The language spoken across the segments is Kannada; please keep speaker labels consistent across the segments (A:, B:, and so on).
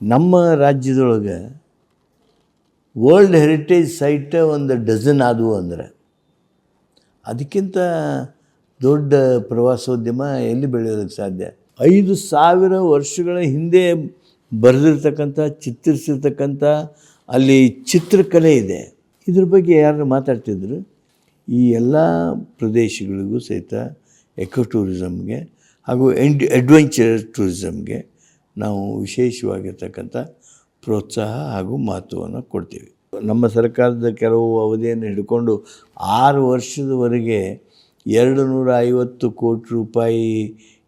A: ನಮ್ಮ ರಾಜ್ಯದೊಳಗೆ ವರ್ಲ್ಡ್ ಹೆರಿಟೇಜ್ ಸೈಟ್ ಒಂದು ಡಜನ್ ಆದವು ಅಂದರೆ ಅದಕ್ಕಿಂತ ದೊಡ್ಡ ಪ್ರವಾಸೋದ್ಯಮ ಎಲ್ಲಿ ಬೆಳೆಯೋದಕ್ಕೆ ಸಾಧ್ಯ? ಐದು ಸಾವಿರ ವರ್ಷಗಳ ಹಿಂದೆ ಬರೆದಿರ್ತಕ್ಕಂಥ, ಚಿತ್ರಿಸಿರ್ತಕ್ಕಂಥ ಅಲ್ಲಿ ಚಿತ್ರಕಲೆ ಇದೆ. ಇದ್ರ ಬಗ್ಗೆ ಯಾರು ಮಾತಾಡ್ತಿದ್ರು? ಈ ಎಲ್ಲ ಪ್ರದೇಶಗಳಿಗೂ ಸಹಿತ ಎಕೋ ಟೂರಿಸಮ್ಗೆ ಹಾಗೂ ಎಂಡ್ ಅಡ್ವೆಂಚರ್ ಟೂರಿಸಮ್ಗೆ ನಾವು ವಿಶೇಷವಾಗಿರ್ತಕ್ಕಂಥ ಪ್ರೋತ್ಸಾಹ ಹಾಗೂ ಮಹತ್ವವನ್ನು ಕೊಡ್ತೀವಿ. ನಮ್ಮ ಸರ್ಕಾರದ ಕೆಲವು ಅವಧಿಯನ್ನು ಹಿಡ್ಕೊಂಡು ಆರು ವರ್ಷದವರೆಗೆ ಎರಡು ನೂರ ಐವತ್ತು ಕೋಟಿ ರೂಪಾಯಿ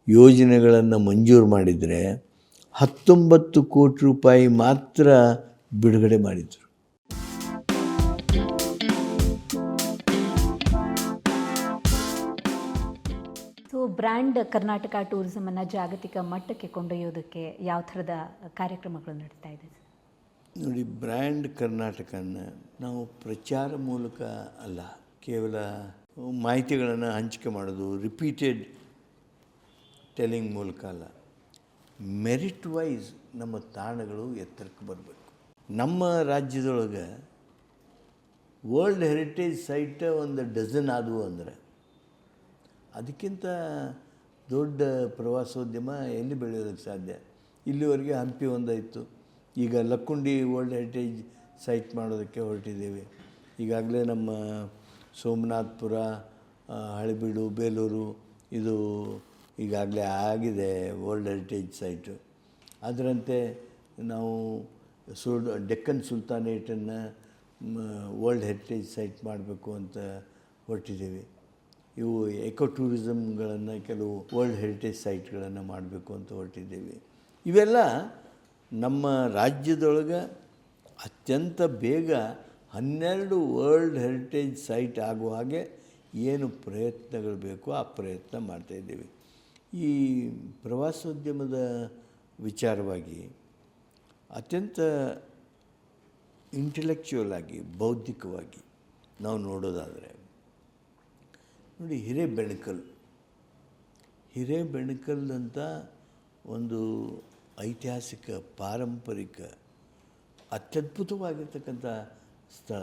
A: ಯೋಜನೆಗಳನ್ನು ಮಂಜೂರು ಮಾಡಿದರೆ ಹತ್ತೊಂಬತ್ತು ಕೋಟಿ ರೂಪಾಯಿ ಮಾತ್ರ ಬಿಡುಗಡೆ ಮಾಡಿದರು.
B: ಬ್ರ್ಯಾಂಡ್ ಕರ್ನಾಟಕ ಟೂರಿಸಮನ್ನು ಜಾಗತಿಕ ಮಟ್ಟಕ್ಕೆ ಕೊಂಡೊಯ್ಯೋದಕ್ಕೆ ಯಾವ ಥರದ ಕಾರ್ಯಕ್ರಮಗಳು ನಡೀತಾ ಇದೆ?
A: ನೋಡಿ, ಬ್ರ್ಯಾಂಡ್ ಕರ್ನಾಟಕನ ನಾವು ಪ್ರಚಾರ ಮೂಲಕ ಅಲ್ಲ, ಕೇವಲ ಮಾಹಿತಿಗಳನ್ನು ಹಂಚಿಕೆ ಮಾಡೋದು ರಿಪೀಟೆಡ್ ಟೆಲಿಂಗ್ ಮೂಲಕ ಅಲ್ಲ. ಮೆರಿಟ್ ವೈಸ್ ನಮ್ಮ ತಾಣಗಳು ಎತ್ತರಕ್ಕೆ ಬರಬೇಕು. ನಮ್ಮ ರಾಜ್ಯದೊಳಗೆ ವರ್ಲ್ಡ್ ಹೆರಿಟೇಜ್ ಸೈಟ್ ಒಂದು ಡಜನ್ ಆದವು ಅಂದರೆ ಅದಕ್ಕಿಂತ ದೊಡ್ಡ ಪ್ರವಾಸೋದ್ಯಮ ಎಲ್ಲಿ ಬೆಳೆಯೋದಕ್ಕೆ ಸಾಧ್ಯ? ಇಲ್ಲಿವರೆಗೆ ಹಂಪಿ ಒಂದಾಯಿತು. ಈಗ ಲಕ್ಕುಂಡಿ ವರ್ಲ್ಡ್ ಹೆರಿಟೇಜ್ ಸೈಟ್ ಮಾಡೋದಕ್ಕೆ ಹೊರಟಿದ್ದೇವೆ. ಈಗಾಗಲೇ ನಮ್ಮ ಸೋಮನಾಥ್ಪುರ ಹಳೆಬೀಡು, ಬೇಲೂರು ಇದು ಈಗಾಗಲೇ ಆಗಿದೆ ವರ್ಲ್ಡ್ ಹೆರಿಟೇಜ್ ಸೈಟು. ಅದರಂತೆ ನಾವು ಸುಲ್ ಡೆಕ್ಕನ್ ಸುಲ್ತಾನೇಟನ್ನು ವರ್ಲ್ಡ್ ಹೆರಿಟೇಜ್ ಸೈಟ್ ಮಾಡಬೇಕು ಅಂತ ಹೊರಟಿದ್ದೀವಿ. ಇವು ಎಕೋ ಟೂರಿಸಮ್ಗಳನ್ನು ಕೆಲವು ವರ್ಲ್ಡ್ ಹೆರಿಟೇಜ್ ಸೈಟ್ಗಳನ್ನು ಮಾಡಬೇಕು ಅಂತ ಹೊರಟಿದ್ದೀವಿ. ಇವೆಲ್ಲ ನಮ್ಮ ರಾಜ್ಯದೊಳಗೆ ಅತ್ಯಂತ ಬೇಗ ಹನ್ನೆರಡು ವರ್ಲ್ಡ್ ಹೆರಿಟೇಜ್ ಸೈಟ್ ಆಗುವ ಹಾಗೆ ಏನು ಪ್ರಯತ್ನಗಳು ಬೇಕೋ ಆ ಪ್ರಯತ್ನ ಮಾಡ್ತಾಯಿದ್ದೀವಿ ಈ ಪ್ರವಾಸೋದ್ಯಮದ ವಿಚಾರವಾಗಿ ಅತ್ಯಂತ ಇಂಟೆಲೆಕ್ಚುವಲ್ ಆಗಿ, ಬೌದ್ಧಿಕವಾಗಿ ನಾವು ನೋಡೋದಾದರೆ ನೋಡಿ ಹಿರೇಬೆಣಕಲ್ ಹಿರೇಬೆಣಕಲ್ ಅಂತ ಒಂದು ಐತಿಹಾಸಿಕ, ಪಾರಂಪರಿಕ, ಅತ್ಯದ್ಭುತವಾಗಿರ್ತಕ್ಕಂಥ ಸ್ಥಳ.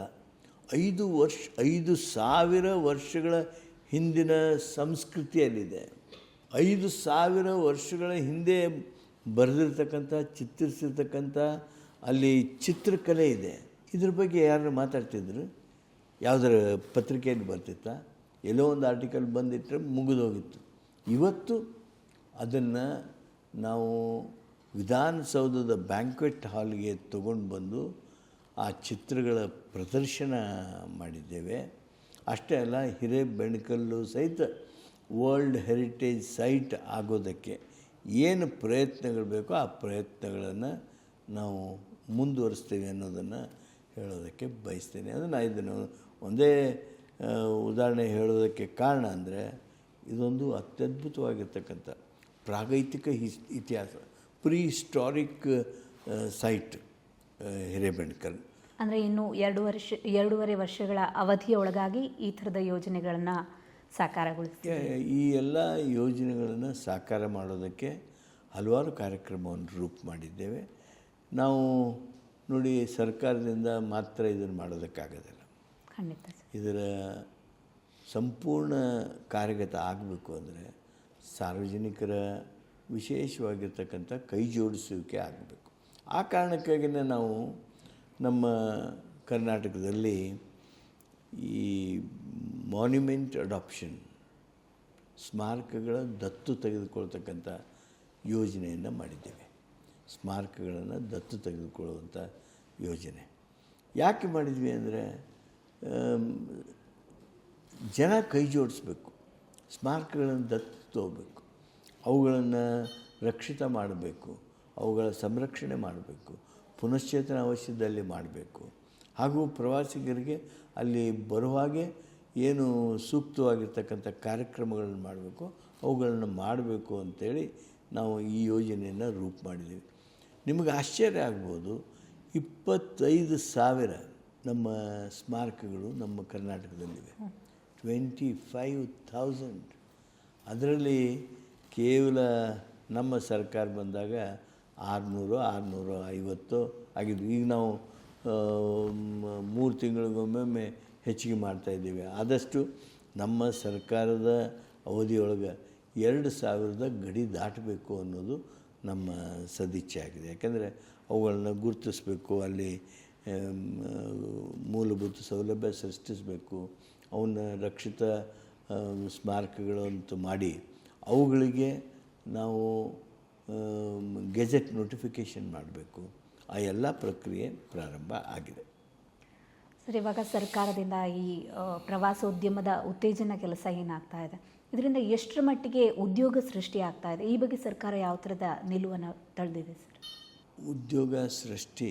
A: ಐದು ವರ್ಷ, ಐದು ಸಾವಿರ ವರ್ಷಗಳ ಹಿಂದಿನ ಸಂಸ್ಕೃತಿಯಲ್ಲಿದೆ. ಐದು ಸಾವಿರ ವರ್ಷಗಳ ಹಿಂದೆ ಬರೆದಿರ್ತಕ್ಕಂಥ, ಚಿತ್ರಿಸಿರ್ತಕ್ಕಂಥ ಅಲ್ಲಿ ಚಿತ್ರಕಲೆ ಇದೆ. ಇದ್ರ ಬಗ್ಗೆ ಯಾರು ಮಾತಾಡ್ತಿದ್ರು? ಯಾವುದರ ಪತ್ರಿಕೆಯಲ್ಲಿ ಬರ್ತಿತ್ತಾ? ಎಲ್ಲೋ ಒಂದು ಆರ್ಟಿಕಲ್ ಬಂದಿಟ್ಟರೆ ಮುಗಿದೋಗಿತ್ತು. ಇವತ್ತು ಅದನ್ನು ನಾವು ವಿಧಾನಸೌಧದ ಬ್ಯಾಂಕ್ವೆಟ್ ಹಾಲ್ಗೆ ತಗೊಂಡು ಬಂದು ಆ ಚಿತ್ರಗಳ ಪ್ರದರ್ಶನ ಮಾಡಿದ್ದೇವೆ. ಅಷ್ಟೇ ಅಲ್ಲ ಹಿರೇಬೆಣಕಲ್ಲು ಸಹಿತ ವರ್ಲ್ಡ್ ಹೆರಿಟೇಜ್ ಸೈಟ್ ಆಗೋದಕ್ಕೆ ಏನು ಪ್ರಯತ್ನಗಳು ಬೇಕೋ ಆ ಪ್ರಯತ್ನಗಳನ್ನು ನಾವು ಮುಂದುವರಿಸ್ತೇವೆ ಅನ್ನೋದನ್ನು ಹೇಳೋದಕ್ಕೆ ಬಯಸ್ತೇನೆ. ಅದನ್ನು ನಾನು ಇದನ್ನು ಒಂದೇ ಉದಾಹರಣೆ ಹೇಳೋದಕ್ಕೆ ಕಾರಣ ಅಂದರೆ ಇದೊಂದು ಅತ್ಯದ್ಭುತವಾಗಿರ್ತಕ್ಕಂಥ ಪ್ರಾಗೈತಿಕ ಹಿಸ್ ಇತಿಹಾಸ ಪ್ರೀ ಹಿಸ್ಟಾರಿಕ್ ಸೈಟ್ ಹಿರೇಬೆಂಡ್ಕರ್
B: ಅಂದರೆ ಇನ್ನು ಎರಡು ವರ್ಷ ಎರಡೂವರೆ ವರ್ಷಗಳ ಅವಧಿಯೊಳಗಾಗಿ ಈ ಥರದ ಯೋಜನೆಗಳನ್ನು ಸಾಕಾರಗೊಳಿಸ್ತೀವಿ
A: ಈ ಎಲ್ಲ ಯೋಜನೆಗಳನ್ನು ಸಾಕಾರ ಮಾಡೋದಕ್ಕೆ ಹಲವಾರು ಕಾರ್ಯಕ್ರಮವನ್ನು ರೂಪ ಮಾಡಿದ್ದೇವೆ. ನಾವು ನೋಡಿ ಸರ್ಕಾರದಿಂದ ಮಾತ್ರ ಇದನ್ನು ಮಾಡೋದಕ್ಕಾಗೋದಿಲ್ಲ.
B: ಖಂಡಿತ
A: ಇದರ ಸಂಪೂರ್ಣ ಕಾರ್ಯಗತ ಆಗಬೇಕು ಅಂದರೆ ಸಾರ್ವಜನಿಕರ ವಿಶೇಷವಾಗಿರ್ತಕ್ಕಂಥ ಕೈ ಜೋಡಿಸುವಿಕೆ ಆಗಬೇಕು. ಆ ಕಾರಣಕ್ಕಾಗಿಯೇ ನಾವು ನಮ್ಮ ಕರ್ನಾಟಕದಲ್ಲಿ ಈ ಮಾನ್ಯುಮೆಂಟ್ ಅಡಾಪ್ಷನ್ ಸ್ಮಾರಕಗಳ ದತ್ತು ತೆಗೆದುಕೊಳ್ತಕ್ಕಂಥ ಯೋಜನೆಯನ್ನು ಮಾಡಿದ್ದೇವೆ. ಸ್ಮಾರಕಗಳನ್ನು ದತ್ತು ತೆಗೆದುಕೊಳ್ಳುವಂಥ ಯೋಜನೆ. ಯಾಕೆ ಮಾಡಿದ್ವಿ ಅಂದರೆ ಜನ ಕೈ ಜೋಡಿಸ್ಬೇಕು. ಸ್ಮಾರಕಗಳನ್ನು ದತ್ತು ತಗೋಬೇಕು. ಅವುಗಳನ್ನು ರಕ್ಷಿತ ಮಾಡಬೇಕು. ಅವುಗಳ ಸಂರಕ್ಷಣೆ ಮಾಡಬೇಕು. ಪುನಶ್ಚೇತನ ಅವಶ್ಯದಲ್ಲಿ ಮಾಡಬೇಕು. ಹಾಗೂ ಪ್ರವಾಸಿಗರಿಗೆ ಅಲ್ಲಿ ಬರುವಾಗೆ ಏನು ಸೂಕ್ತವಾಗಿರ್ತಕ್ಕಂಥ ಕಾರ್ಯಕ್ರಮಗಳನ್ನು ಮಾಡಬೇಕು. ಅವುಗಳನ್ನು ಮಾಡಬೇಕು ಅಂತೇಳಿ ನಾವು ಈ ಯೋಜನೆಯನ್ನು ರೂಪು ಮಾಡಿದ್ದೀವಿ. ನಿಮಗೆ ಆಶ್ಚರ್ಯ ಆಗ್ಬೋದು. ಇಪ್ಪತ್ತೈದು ಸಾವಿರ ನಮ್ಮ ಸ್ಮಾರಕಗಳು ನಮ್ಮ ಕರ್ನಾಟಕದಲ್ಲಿವೆ. ಟ್ವೆಂಟಿ ಫೈವ್ ಥೌಸಂಡ್ ಅದರಲ್ಲಿ ಕೇವಲ ನಮ್ಮ ಸರ್ಕಾರ ಬಂದಾಗ ಆರುನೂರು ಆರುನೂರು ಐವತ್ತು ಆಗಿದ್ವು. ಈಗ ನಾವು ಮೂರು ತಿಂಗಳಿಗೊಮ್ಮೆ ಹೆಚ್ಚಿಗೆ ಮಾಡ್ತಾಯಿದ್ದೀವಿ ಆದಷ್ಟು ನಮ್ಮ ಸರ್ಕಾರದ ಅವಧಿಯೊಳಗೆ ಎರಡು ಸಾವಿರದ ಗಡಿ ದಾಟಬೇಕು ಅನ್ನೋದು ನಮ್ಮ ಸದಿಚ್ಛೆ ಆಗಿದೆ. ಯಾಕೆಂದರೆ ಅವುಗಳನ್ನ ಗುರುತಿಸಬೇಕು ಅಲ್ಲಿ ಮೂಲಭೂತ ಸೌಲಭ್ಯ ಸೃಷ್ಟಿಸಬೇಕು. ಅವನ್ನ ರಕ್ಷಿತ ಸ್ಮಾರಕಗಳಂತೂ ಮಾಡಿ ಅವುಗಳಿಗೆ ನಾವು ಗೆಜೆಟ್ ನೋಟಿಫಿಕೇಷನ್ ಮಾಡಬೇಕು. ಆ ಎಲ್ಲ ಪ್ರಕ್ರಿಯೆ ಪ್ರಾರಂಭ ಆಗಿದೆ.
B: ಸರ್ ಇವಾಗ ಸರ್ಕಾರದಿಂದ ಈ ಪ್ರವಾಸೋದ್ಯಮದ ಉತ್ತೇಜನ ಕೆಲಸ ಏನಾಗ್ತಾ ಇದೆ? ಇದರಿಂದ ಎಷ್ಟರ ಮಟ್ಟಿಗೆ ಉದ್ಯೋಗ ಸೃಷ್ಟಿ ಆಗ್ತಾ ಇದೆ? ಈ ಬಗ್ಗೆ ಸರ್ಕಾರ ಯಾವ ಥರದ ನಿಲುವನ್ನು ತಳೆದಿದೆ ಸರ್?
A: ಉದ್ಯೋಗ ಸೃಷ್ಟಿ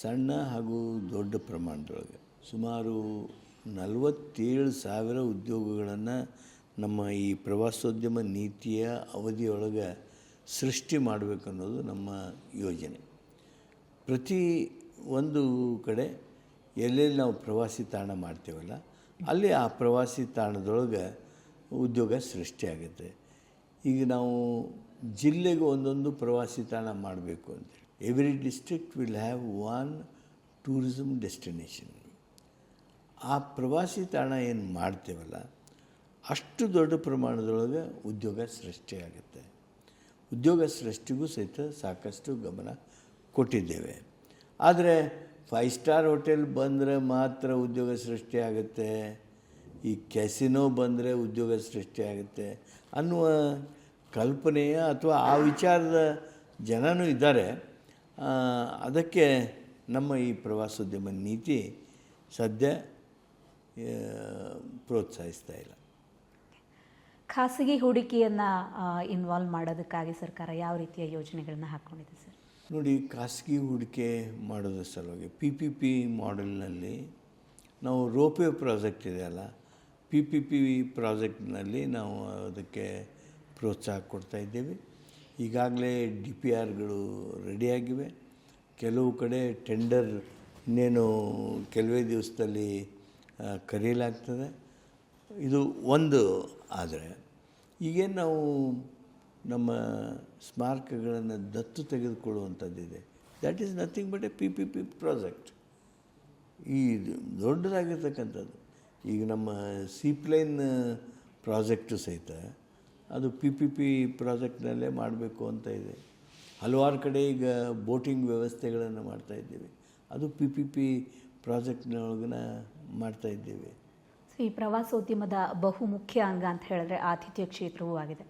A: ಸಣ್ಣ ಹಾಗೂ ದೊಡ್ಡ ಪ್ರಮಾಣದೊಳಗೆ. ಸುಮಾರು ನಲವತ್ತೇಳು ಸಾವಿರ ಉದ್ಯೋಗಗಳನ್ನು ನಮ್ಮ ಈ ಪ್ರವಾಸೋದ್ಯಮ ನೀತಿಯ ಅವಧಿಯೊಳಗೆ ಸೃಷ್ಟಿ ಮಾಡಬೇಕು ಅನ್ನೋದು ನಮ್ಮ ಯೋಜನೆ. ಪ್ರತಿ ಒಂದು ಕಡೆ ಎಲ್ಲೆಲ್ಲಿ ನಾವು ಪ್ರವಾಸಿ ತಾಣ ಮಾಡ್ತೇವಲ್ಲ, ಅಲ್ಲಿ ಆ ಪ್ರವಾಸಿ ತಾಣದೊಳಗೆ ಉದ್ಯೋಗ ಸೃಷ್ಟಿಯಾಗುತ್ತೆ ಈಗ ನಾವು ಜಿಲ್ಲೆಗೆ ಒಂದೊಂದು ಪ್ರವಾಸಿ ತಾಣ ಮಾಡಬೇಕು ಅಂತೇಳಿ every district will have one tourism destination. ಆ ಪ್ರವಾಸಿ ತಾಣ ಏನು ಮಾಡ್ತೇವಲ್ಲ, ಅಷ್ಟು ದೊಡ್ಡ ಪ್ರಮಾಣದೊಳಗೆ ಉದ್ಯೋಗ ಸೃಷ್ಟಿಯಾಗುತ್ತೆ ಉದ್ಯೋಗ ಸೃಷ್ಟಿಗೂ ಸಹಿತ ಸಾಕಷ್ಟು ಗಮನ ಕೊಟ್ಟಿದ್ದೇವೆ. ಆದರೆ ಫೈವ್ ಸ್ಟಾರ್ ಹೋಟೆಲ್ ಬಂದರೆ ಮಾತ್ರ ಉದ್ಯೋಗ ಸೃಷ್ಟಿಯಾಗುತ್ತೆ ಈ ಕ್ಯಾಸಿನೋ ಬಂದರೆ ಉದ್ಯೋಗ ಸೃಷ್ಟಿಯಾಗುತ್ತೆ ಅನ್ನುವ ಕಲ್ಪನೆಯ ಅಥವಾ ಆ ವಿಚಾರದ ಜನನೂ ಇದ್ದಾರೆ. ಅದಕ್ಕೆ ನಮ್ಮ ಈ ಪ್ರವಾಸೋದ್ಯಮ ನೀತಿ ಸದ್ಯ ಪ್ರೋತ್ಸಾಹಿಸ್ತಾ ಇಲ್ಲ.
B: ಖಾಸಗಿ ಹೂಡಿಕೆಯನ್ನು ಇನ್ವಾಲ್ವ್ ಮಾಡೋದಕ್ಕಾಗಿ ಸರ್ಕಾರ ಯಾವ ರೀತಿಯ ಯೋಜನೆಗಳನ್ನು ಹಾಕ್ಕೊಂಡಿದೆ ಸರ್?
A: ನೋಡಿ ಖಾಸಗಿ ಹೂಡಿಕೆ ಮಾಡೋದ್ರ ಸಲುವಾಗಿ ಪಿ ಪಿ ಪಿ ಮಾಡೆಲ್ನಲ್ಲಿ ನಾವು ರೋಪೇ ಪ್ರಾಜೆಕ್ಟ್ ಇದೆಯಲ್ಲ ಪಿ ಪಿ ಪಿ ಪ್ರಾಜೆಕ್ಟ್ನಲ್ಲಿ ನಾವು ಅದಕ್ಕೆ ಪ್ರೋತ್ಸಾಹ ಕೊಡ್ತಾ ಇದ್ದೇವೆ. ಈಗಾಗಲೇ ಡಿ ಪಿ ಆರ್ಗಳು ರೆಡಿಯಾಗಿವೆ. ಕೆಲವು ಕಡೆ ಟೆಂಡರ್ ಇನ್ನೇನು ಕೆಲವೇ ದಿವಸದಲ್ಲಿ ಕರೆಯಲಾಗ್ತದೆ. ಇದು ಒಂದು ಆದರೆ ಈಗೇನು ನಾವು ನಮ್ಮ ಸ್ಮಾರಕಗಳನ್ನು ದತ್ತು ತೆಗೆದುಕೊಳ್ಳುವಂಥದ್ದಿದೆ. That is nothing but a P P P project ಈ ದೊಡ್ಡದಾಗಿರ್ತಕ್ಕಂಥದ್ದು. ಈಗ ನಮ್ಮ ಸೀಪ್ಲೈನ್ ಪ್ರಾಜೆಕ್ಟು ಸಹಿತ ಅದು ಪಿ ಪಿ ಪಿ ಪ್ರಾಜೆಕ್ಟ್ನಲ್ಲೇ ಮಾಡಬೇಕು ಅಂತ ಇದೆ. ಹಲವಾರು ಕಡೆ ಈಗ ಬೋಟಿಂಗ್ ವ್ಯವಸ್ಥೆಗಳನ್ನು ಮಾಡ್ತಾ ಇದ್ದೇವೆ. ಅದು ಪಿ ಪಿ ಪಿ ಪ್ರಾಜೆಕ್ಟ್ನೊಳಗನ ಮಾಡ್ತಾ ಇದ್ದೀವಿ.
B: ಸೊ ಈ ಪ್ರವಾಸೋದ್ಯಮದ ಬಹುಮುಖ್ಯ ಅಂಗ ಅಂತ ಹೇಳಿದ್ರೆ ಆತಿಥ್ಯ ಕ್ಷೇತ್ರವೂ ಆಗಿದೆ.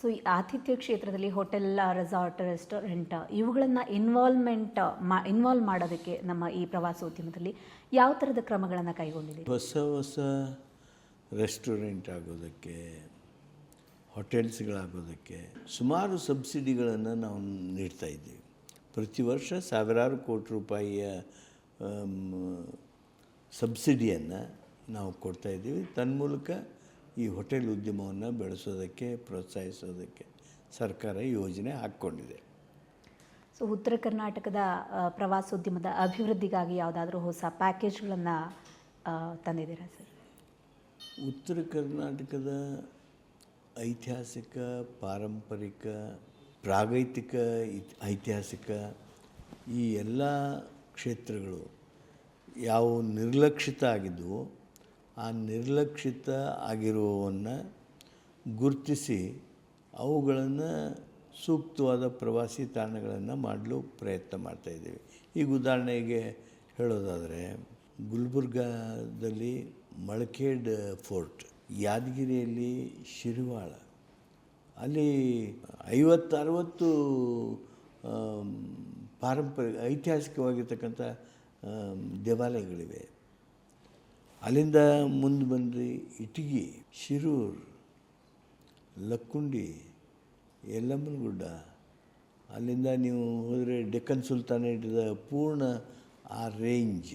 B: ಸೊ ಈ ಆತಿಥ್ಯ ಕ್ಷೇತ್ರದಲ್ಲಿ ಹೋಟೆಲ್ ರೆಸಾರ್ಟ್ ರೆಸ್ಟೋರೆಂಟ್ ಇವುಗಳನ್ನು ಇನ್ವಾಲ್ವ್ಮೆಂಟ್ ಮಾ ಇನ್ವಾಲ್ವ್ ಮಾಡೋದಕ್ಕೆ ನಮ್ಮ ಈ ಪ್ರವಾಸೋದ್ಯಮದಲ್ಲಿ ಯಾವ ಥರದ ಕ್ರಮಗಳನ್ನು ಕೈಗೊಂಡಿದೆ
A: ಹೊಸ ಹೊಸ ರೆಸ್ಟೋರೆಂಟ್ ಆಗೋದಕ್ಕೆ ಹೋಟೆಲ್ಸ್ಗಳಾಗೋದಕ್ಕೆ ಸುಮಾರು ಸಬ್ಸಿಡಿಗಳನ್ನು ನಾವು ನೀಡ್ತಾ ಇದ್ದೀವಿ. ಪ್ರತಿ ವರ್ಷ ಸಾವಿರಾರು ಕೋಟಿ ರೂಪಾಯಿಯ ಸಬ್ಸಿಡಿಯನ್ನು ನಾವು ಕೊಡ್ತಾ ಇದ್ದೀವಿ. ತನ್ಮೂಲಕ ಈ ಹೋಟೆಲ್ ಉದ್ಯಮವನ್ನು ಬೆಳೆಸೋದಕ್ಕೆ ಪ್ರೋತ್ಸಾಹಿಸೋದಕ್ಕೆ ಸರ್ಕಾರ ಯೋಜನೆ ಹಾಕ್ಕೊಂಡಿದೆ.
B: ಸೊ ಉತ್ತರ ಕರ್ನಾಟಕದ ಪ್ರವಾಸೋದ್ಯಮದ ಅಭಿವೃದ್ಧಿಗಾಗಿ ಯಾವುದಾದ್ರೂ ಹೊಸ ಪ್ಯಾಕೇಜ್ಗಳನ್ನು ತಂದಿದ್ದೀರಾ ಸರ್?
A: ಉತ್ತರ ಕರ್ನಾಟಕದ ಐತಿಹಾಸಿಕ, ಪಾರಂಪರಿಕ, ಪ್ರಾಗೈತಿಕ ಐತಿಹಾಸಿಕ ಈ ಎಲ್ಲ ಕ್ಷೇತ್ರಗಳು ಯಾವ ನಿರ್ಲಕ್ಷಿತ ಆಗಿದ್ದವು ಆ ನಿರ್ಲಕ್ಷಿತ ಆಗಿರುವವನ್ನು ಗುರುತಿಸಿ ಅವುಗಳನ್ನು ಸೂಕ್ತವಾದ ಪ್ರವಾಸಿ ತಾಣಗಳನ್ನು ಮಾಡಲು ಪ್ರಯತ್ನ ಮಾಡ್ತಾಯಿದ್ದೀವಿ ಈಗ ಉದಾಹರಣೆಗೆ ಹೇಳೋದಾದರೆ ಗುಲ್ಬರ್ಗಾದಲ್ಲಿ ಮಳಖೇಡ್ ಫೋರ್ಟ್. ಯಾದಗಿರಿಯಲ್ಲಿ ಶಿರ್ವಾಳ. ಅಲ್ಲಿ ಐವತ್ತು ಅರವತ್ತು ಪಾರಂಪರಿಕ ಐತಿಹಾಸಿಕವಾಗಿರ್ತಕ್ಕಂಥ ದೇವಾಲಯಗಳಿವೆ. ಅಲ್ಲಿಂದ ಮುಂದೆ ಬಂದ್ರಿ ಇಟಗಿ, ಶಿರೂರು, ಲಕ್ಕುಂಡಿ, ಯಲ್ಲಮ್ಮನಗುಡ್ಡ. ಅಲ್ಲಿಂದ ನೀವು ಹೋದರೆ ಡೆಕ್ಕನ್ ಸುಲ್ತಾನೇಟದ ಪೂರ್ಣ ಆ ರೇಂಜ್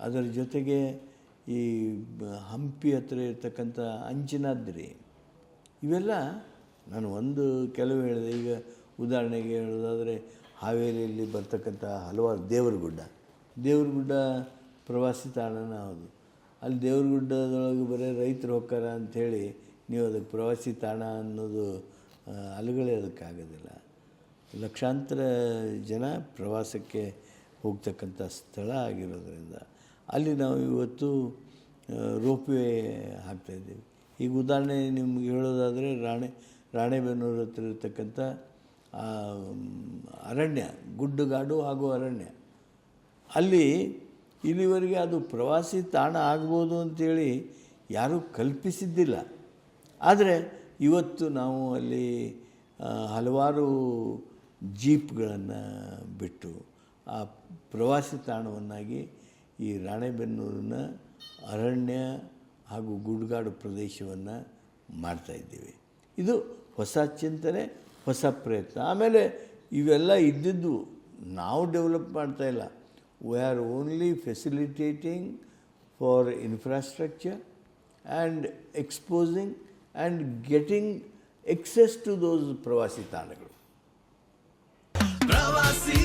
A: ಅದರ ಜೊತೆಗೆ ಈ ಹಂಪಿ ಹತ್ರ ಇರ್ತಕ್ಕಂಥ ಅಂಚಿನಾದ್ರಿ, ಇವೆಲ್ಲ ನಾನು ಒಂದು ಕೆಲವು ಹೇಳಿದೆ. ಈಗ ಉದಾಹರಣೆಗೆ ಹೇಳೋದಾದರೆ ಹಾವೇರಿಯಲ್ಲಿ ಬರ್ತಕ್ಕಂಥ ಹಲವಾರು ದೇವರಗುಡ್ಡ. ದೇವರಗುಡ್ಡ ಪ್ರವಾಸಿ ತಾಣನ ಹೌದು. ಅಲ್ಲಿ ದೇವರಗುಡ್ಡದೊಳಗೆ ಬರೀ ರೈತರು ಹೋಗ್ತಾರ ಅಂಥೇಳಿ ನೀವು ಅದಕ್ಕೆ ಪ್ರವಾಸಿ ತಾಣ ಅನ್ನೋದು ಅಲುಗಳೇ ಅದಕ್ಕಾಗೋದಿಲ್ಲ. ಲಕ್ಷಾಂತರ ಜನ ಪ್ರವಾಸಕ್ಕೆ ಹೋಗ್ತಕ್ಕಂಥ ಸ್ಥಳ ಆಗಿರೋದ್ರಿಂದ ಅಲ್ಲಿ ನಾವು ಇವತ್ತು ರೋಪ್ವೇ ಹಾಕ್ತಾಯಿದ್ದೀವಿ ಈಗ ಉದಾಹರಣೆ ನಿಮ್ಗೆ ಹೇಳೋದಾದರೆ, ರಾಣೆ, ರಾಣೆಬೆನ್ನೂರು ಹತ್ರ ಇರತಕ್ಕಂಥ ಅರಣ್ಯ, ಗುಡ್ಡಗಾಡು ಹಾಗೂ ಅರಣ್ಯ. ಅಲ್ಲಿ ಇಲ್ಲಿವರೆಗೆ ಅದು ಪ್ರವಾಸಿ ತಾಣ ಆಗ್ಬೋದು ಅಂತೇಳಿ ಯಾರೂ ಕಲ್ಪಿಸಿದ್ದಿಲ್ಲ. ಆದರೆ ಇವತ್ತು ನಾವು ಅಲ್ಲಿ ಹಲವಾರು ಜೀಪ್ಗಳನ್ನು ಬಿಟ್ಟು, ಆ ಪ್ರವಾಸಿ ತಾಣವನ್ನಾಗಿ ಈ ರಾಣೆಬೆನ್ನೂರಿನ ಅರಣ್ಯ ಹಾಗೂ ಗುಡ್ಗಾಡು ಪ್ರದೇಶವನ್ನು ಮಾಡ್ತಾಯಿದ್ದೀವಿ ಇದು ಹೊಸ ಚಿಂತನೆ, ಹೊಸ ಪ್ರಯತ್ನ. ಆಮೇಲೆ ಇವೆಲ್ಲ ಇದ್ದಿದ್ದು ನಾವು ಡೆವಲಪ್ ಮಾಡ್ತಾಯಿಲ್ಲ we are only facilitating for infrastructure and exposing and getting access to those ಪ್ರವಾಸಿ ತಾಣಗಳು. ಪ್ರವಾಸಿ